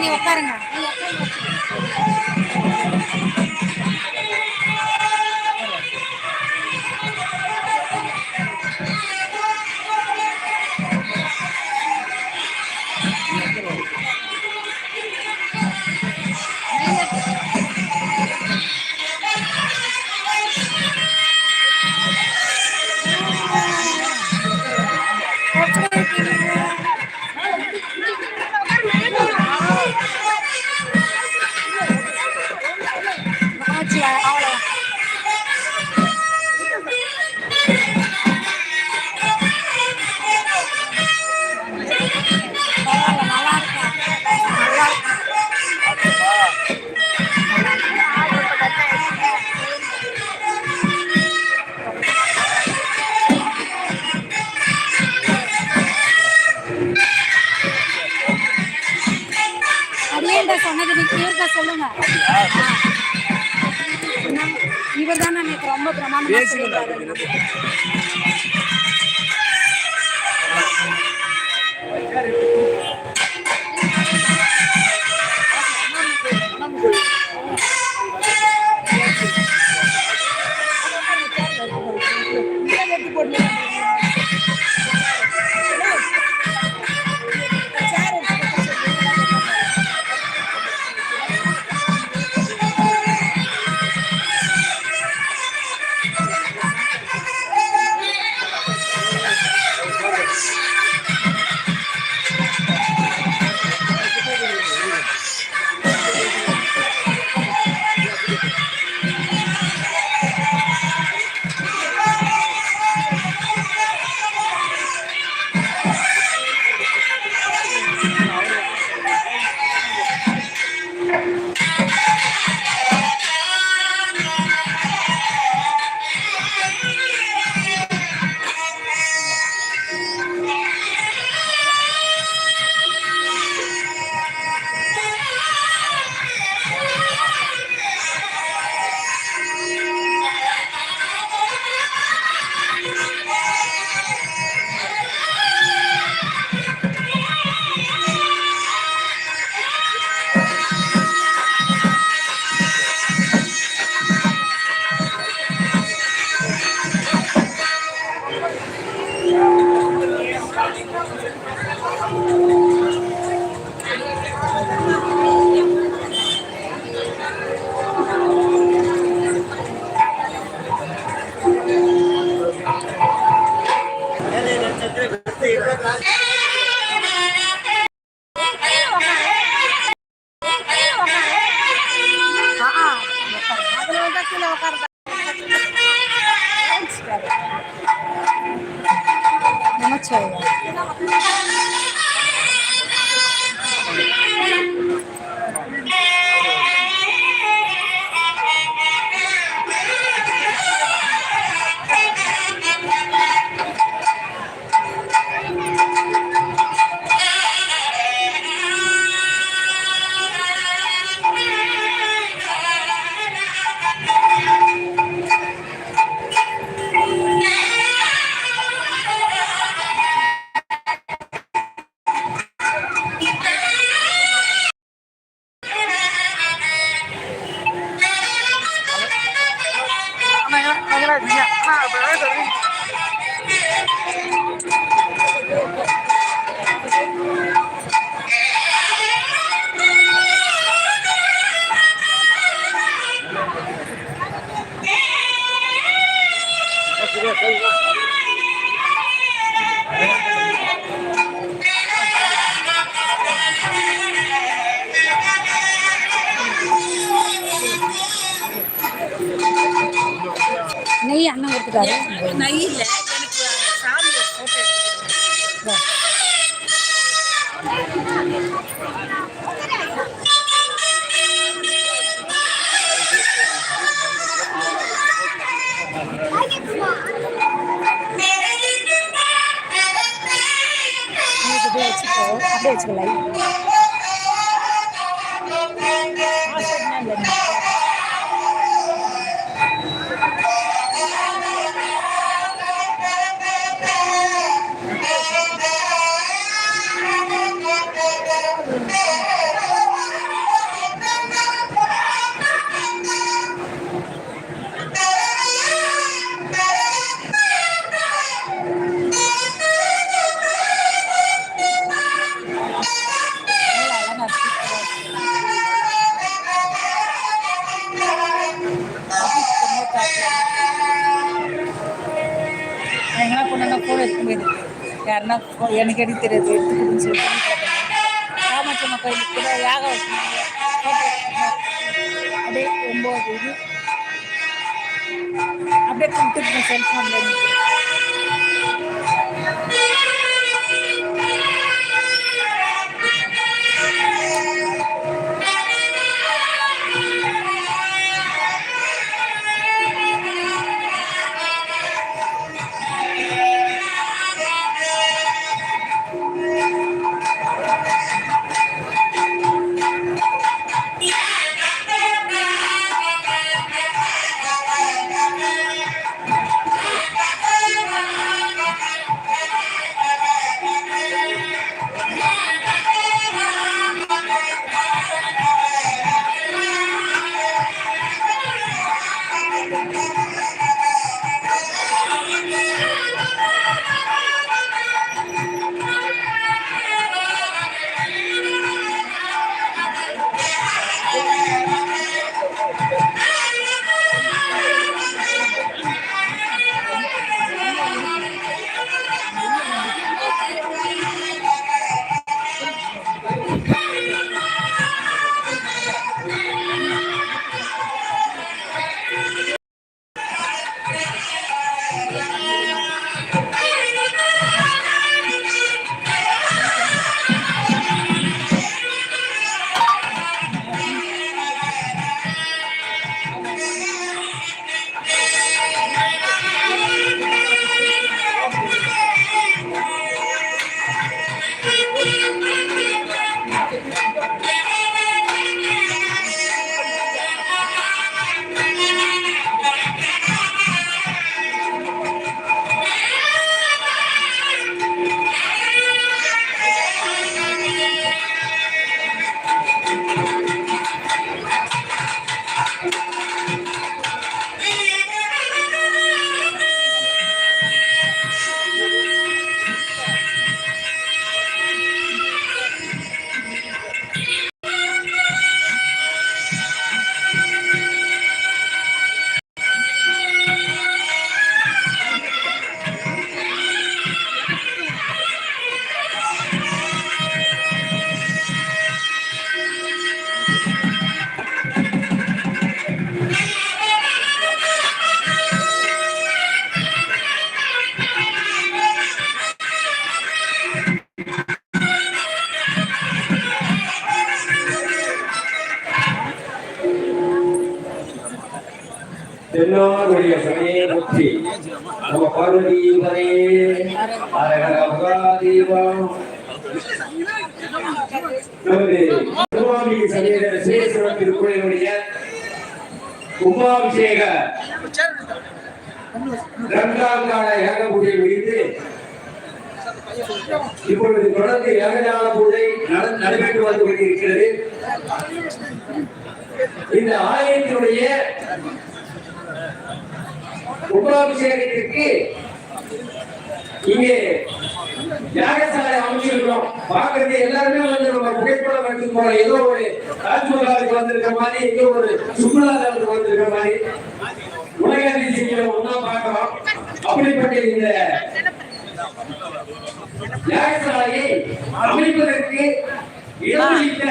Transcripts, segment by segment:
நீ உட்காருங்க. நெய் அண்ணன் கொடுத்துட்டாரு நெய் இல்ல எனக்கு சாமி போட்டோ இதோ. நீ அப்படியே வச்சுக்கோ எங்கன்னா பொண்ணுங்க ஃபோன் எடுத்து போயிருக்கு யாருன்னா எனக்கு எடுத்து தெரியாது எடுத்துக்கிட்டுன்னு சொல்லிட்டு ராமச்சம்மா கோயிலுக்கு கூட யாகம் வச்சுருந்தாங்க அப்படியே ஒம்பது அப்படியே கும்பிட்டு செல்ஃபோனில் தென்னாடுடைய சமய பற்றி நம்ம பார்வதிவரே அரகர மகாதேவா. நமது திருவாமி சமேத கும்பாபிஷேக இரண்டாம் கால பூஜை இப்பொழுது தொடர்ந்து பூஜை நட- நடைபெற்று வந்து கொண்டிருக்கிறது. இந்த ஆலயத்தினுடைய கும்பாபிஷேகத்திற்கு இங்கே யாகசாலை அமைச்சிருக்கிறோம். பார்க்கறது எல்லாருமே வந்து நம்ம புகைப்படம் எடுத்து போறோம். ஏதோ ஒரு ராஜ்மகாலுக்கு வந்திருக்க மாதிரி ஏதோ ஒரு சுற்றுலாதலத்துக்கு வந்திருக்க மாதிரி. உலக அதிசயங்களை ஒன்னா பார்க்கிறோம். அப்படிப்பட்ட இந்த யாகசாலையை அமைப்பதற்கு இடமளித்த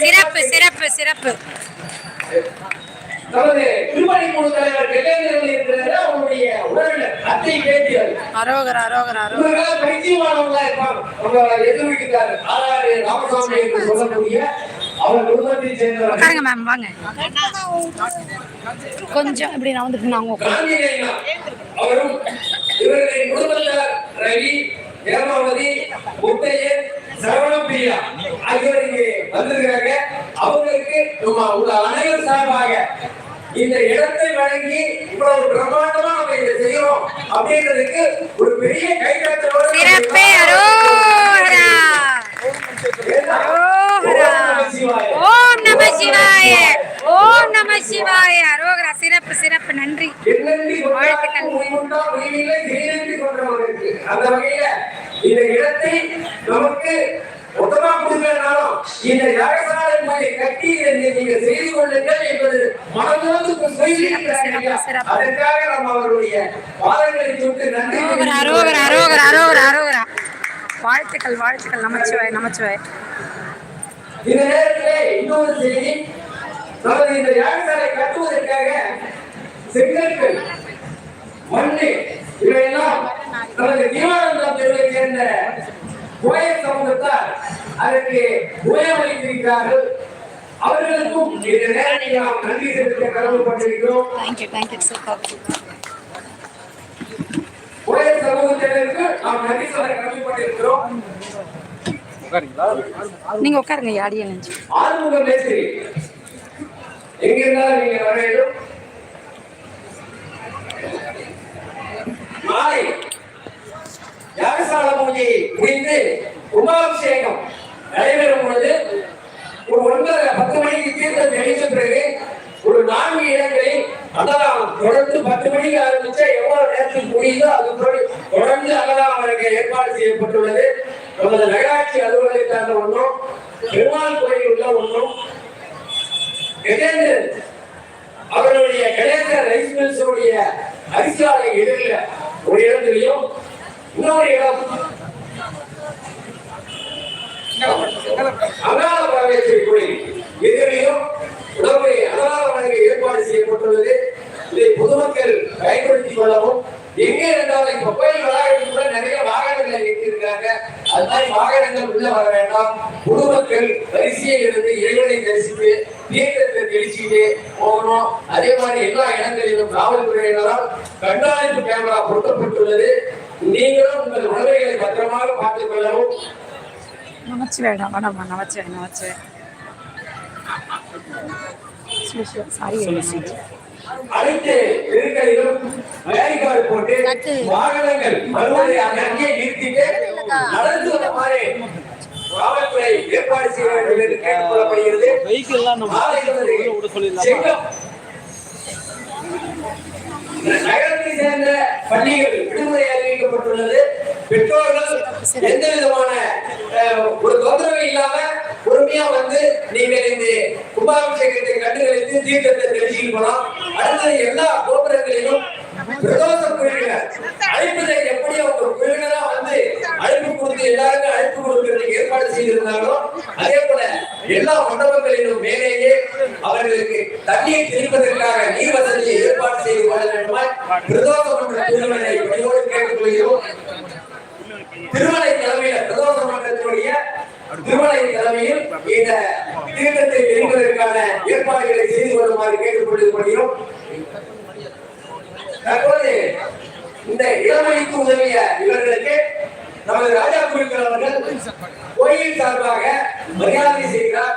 சிறப்பு சிறப்பு சிறப்பு. நமது திருமணி குழு தலைவர் கஜேந்திரன் இருக்கிறாரு அவருடைய உறவினர் அத்தை பேட்டியர் அரோகரா அரோகரா அரோகரா பைத்தியமானவங்களா இருப்பாங்க அவங்க எதிர்விக்கிறார் ஆறாறு ராமசாமி என்று சொல்லக்கூடிய உட்காருங்க மேம் வாங்க. கொஞ்சம் இப்படி நான் வந்துட்டு காந்தியடிகள் அவரும் இவர்களின் குடும்பத்தார் ரவி முத்தையன் சரவணப்பிரியா ஆகியோர் இங்கே வந்திருக்கிறாங்க. அவங்களுக்கு நம்ம சார்பாக இந்த இடத்தை வழங்கி இவ்வளவு பிரம்மாண்டமா நம்ம இதை செய்யறோம் அப்படின்றதுக்கு ஒரு பெரிய கைதட்டலோட சிறப்பே அரோகரா அரோகரா ஓம் நம சிவாய ஓம் நம சிவாய அரோகரா சிறப்பு சிறப்பு நன்றி வாழ்த்துக்கள். அந்த வகையில இந்த இடத்தை நமக்கு மொத்தமா கொடுக்கலனாலும் இந்த யாகசாலை பூஜை கட்டி இதை நீங்க செய்து கொள்ளுங்கள் என்பது மனதோடு சொல்லியிருக்கிறாங்க அதற்காக நம்ம அவருடைய பாதங்களை தொட்டு நன்றி அரோகரா அரோகரா அரோகரா அரோகரா அரோகரா. வாழ்த்துக்கள் வாழ்த்துக்கள் நமச்சிவாய் நமச்சிவாய். இந்த நேரத்திலே இன்னொரு செய்தி நமது இந்த யாகசாலை கட்டுவதற்காக செங்கற்கள் மண்ணு இவையெல்லாம் நமது தீவானந்தம் தெருவை சேர்ந்த கோயல் சமூகத்தார் அதற்கு உயர்வளித்திருக்கிறார்கள் அவர்களுக்கும் இந்த நேரத்தில் நாம் நன்றி செலுத்த கடமைப்பட்டிருக்கிறோம். Thank you thank you super Goyal சமூகத்தினருக்கு நாம் நன்றி சொல்ல கடமைப்பட்டிருக்கிறோம். நீங்க உட்காருங்க யாடியே நினைச்சு ஆறுமுக மேஸ்திரி எங்கிருந்தாலும் நீங்க வர வேண்டும். நாளை யாகசால பூஜை முடிந்து கும்பாபிஷேகம் நடைபெறும் பொழுது ஒரு பத்து மணிக்கு தீர்த்தம் தெளித்த பிறகு ஒரு நான்கு இடங்களில் அன்னதானம் தொடர்ந்து பத்து மணிக்கு ஆரம்பிச்சா எவ்வளவு நேரத்தில் முடியுதோ அது தொடர்ந்து அன்னதானம் வழங்க ஏற்பாடு செய்யப்பட்டுள்ளது. நமது நகராட்சி அலுவலகத்தான ஒன்றும் பெருமாள் கோயில் உள்ள ஒன்றும் கஜேந்திரன் அவருடைய கணேசர் ரைஸ் மில்ஸுடைய அரிசியாலை எதிரில் ஒரு இடத்துலையும் இன்னொரு இடம் அகால பரமேஸ்வரி கோயில் எதிரிலும் உணவை அன்னதான வழங்க ஏற்பாடு செய்யப்பட்டுள்ளது இதை பொதுமக்கள் பயன்படுத்திக் கொள்ளவும் எங்கே இருந்தாலும் இப்ப கோயில் வளாகத்தில் கூட நிறைய வாகனங்களை நிறுத்தியிருக்காங்க அது மாதிரி வாகனங்கள் உள்ள வர வேண்டாம். பொதுமக்கள் வரிசையில் இருந்து இறைவனை தரிசித்து தீர்த்தத்தை தெளிச்சுட்டு போகணும். அதே மாதிரி எல்லா இடங்களிலும் காவல்துறையினரால் கண்காணிப்பு கேமரா பொருத்தப்பட்டுள்ளது. நீங்களும் உங்கள் உணவைகளை பத்திரமாக பார்த்துக் கொள்ளவும். நமச்சிவாய்டா வடமா நமச்சிவாய் நமச்சிவாய் சாரி வேலைக்காடு போட்டு வாகனங்கள் வருவதை அங்கே நிறுத்திட்டு நடந்து வந்த மாதிரி காவல்துறை ஏற்பாடு செய்ய வேண்டும் என்று கேட்டுக் கொள்ளப்படுகிறது வெஹிக்கிள் எல்லாம் நம்ம மாலை வந்து விட சொல்லிடலாமா? செங்கம். நகரத்தை சேர்ந்த பள்ளிகள் விடுமுறை அறிவிக்கப்பட்டுள்ளது. பெற்றோர்கள் எந்த விதமான ஒரு தொந்தரவு இல்லாம பொறுமையா வந்து நீங்கள் இந்த கும்பாபிஷேகத்தை கண்டுகளித்து தீர்த்தத்தை தெரிஞ்சுக்கிட்டு போலாம் அடுத்தது எல்லா கோபுரங்களிலும் பிரதோஷ குழுவினர். அழைப்பதை எப்படி அவங்க குழுவினரா வந்து அழைப்பு கொடுத்து எல்லாருக்கும் அழைப்பு கொடுக்கறதுக்கு ஏற்பாடு செய்திருந்தாங்களோ அதே போல எல்லா மண்டபங்களிலும் மேலேயே அவர்களுக்கு தண்ணீரை தெளிப்பதற்காக நீர் வசதியை ஏற்பாடு செய்து கொள்ள வேண்டுமாய் பிரதோஷ மன்ற குழுவினரை பணியோடு கேட்டுக்கொள்கிறோம். திருமலை திருமலை தலைமையில் இந்த தீர்த்தத்தை பெறுவதற்கான ஏற்பாடுகளை செய்து கொள்ளுமாறு கேட்டுக்கொண்டிருக்கிறோம். தற்போது இந்த இளமைக்கு உதவிய இவர்களுக்கு நமது ராஜா குழுக்கள் அவர்கள் கோயில் சார்பாக மரியாதை செய்கிறார்.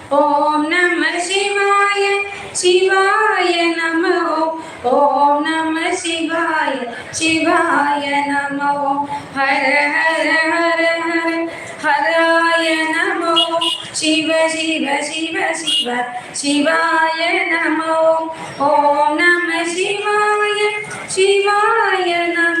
ஓம் நம சிவாய சிவாய நம ஓம் ஓம் நம சிவாய சிவாய நம ஓம் ஹர ஹர ஹர ஹர ஹராய நம ஓம் சிவ சிவ சிவ சிவ சிவாய நம ஓம் ஓம் நம சிவாய சிவாய நம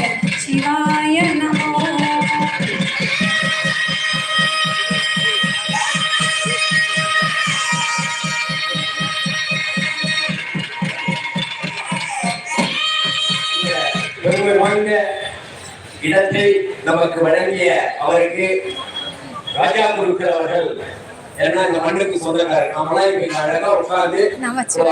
சிவாய நமோ. இடத்தை நமக்கு வழங்கிய அவருக்கு ராஜா குருக்கள் அவர்கள் ஏன்னா மண்ணுக்கு சொந்தக்காரர். நம்மளாம் அழகா உட்காந்து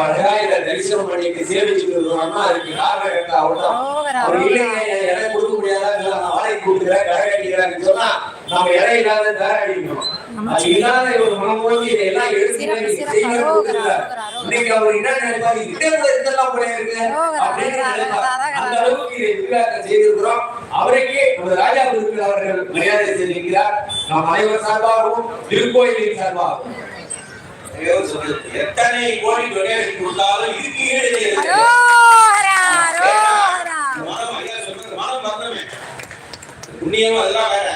அழகா தரிசனம் பண்ணிட்டு சேவிச்சுட்டு அதுக்கு காரணம் அவர் இல்லைங்க எனக்கு இடம் கொடுக்க முடியாதா இல்ல நான் வாடகை கொடுக்குறேன் கடை அடிக்கிறான்னு சொன்னா நாம இடம் இல்லாத தர அடிக்கணும் அது இல்லாத ஒரு மனமோதி இதையெல்லாம் எடுத்து சிறப்பு, இன்னைக்கு சிறப்பு. செய்ய ரோகரா, கொடுக்குறார். ரோகரா, ரோகரா. இன்னைக்கு அவர் என்ன நினைப்பாரு இதே கூட இதெல்லாம் போல இருக்கு ரோகரா, அப்படின்னு ரோகரா, நினைப்பார். ரோகரா, அந்த ரோகரா. அளவுக்கு இதை விரிவாக்கம் செய்திருக்கிறோம் அவருக்கே நமது ராஜா குருக்கள் அவர்கள் மரியாதை செய்திருக்கிறார் நாம் அனைவர் சார்பாகவும் திருக்கோயிலின் சார்பாகவும். எத்தனை கோடி டொனேஷன் கொடுத்தாலும் இதுக்கு ஈடு செய்யறது கிடையாது. ரோகரா, ரோகரா. மனம் ஐயா சொல்றது மனம் வரணுமே. புண்ணியம் அதெல்லாம் வேற.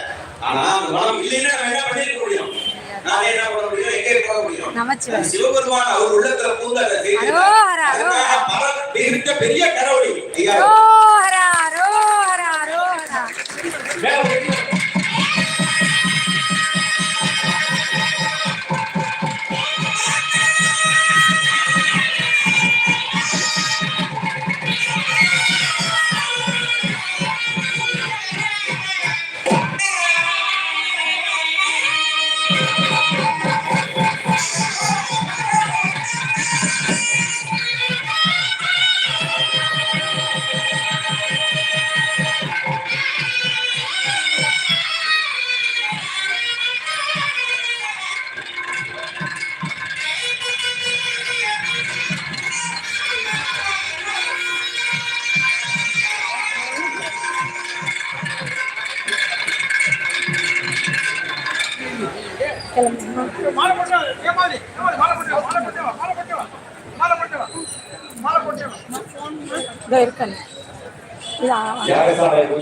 ஆனா அந்த இல்லைன்னா நம்ம என்ன பண்ணிருக்க முடியும்? நான் என்ன பண்ண முடியும்? எங்கே போக முடியும்? சிவபெருமான் அவர் உள்ளத்துல பூந்து பெரிய கடவுளி ஐயா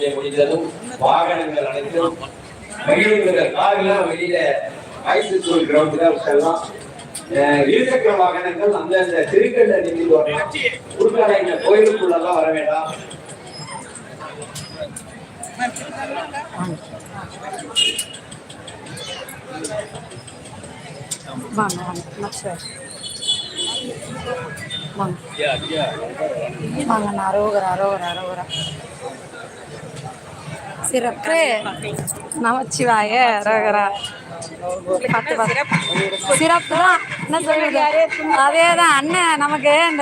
பூஜை முடிந்ததும் வாகனங்கள் அனைத்தும் மகிழ்வுகள் கார்லாம் வெளியில மைசூர் கிரவுண்ட்ல செல்லாம் இருசக்கர வாகனங்கள் அந்தந்த திருக்கல்ல நிமிந்து வரணும். உள்கால இந்த கோயிலுக்குள்ளதான் வர வேண்டாம். வாங்க வாங்க வாங்க. வாங்க அரோகர் அரோகர் அரோகரா. சிறப்பு. நமச்சிவாய ரகரா. பார்த்து சிறப்பு தான் என்ன சொல்றது? அதே தான் அண்ணன் நமக்கு இந்த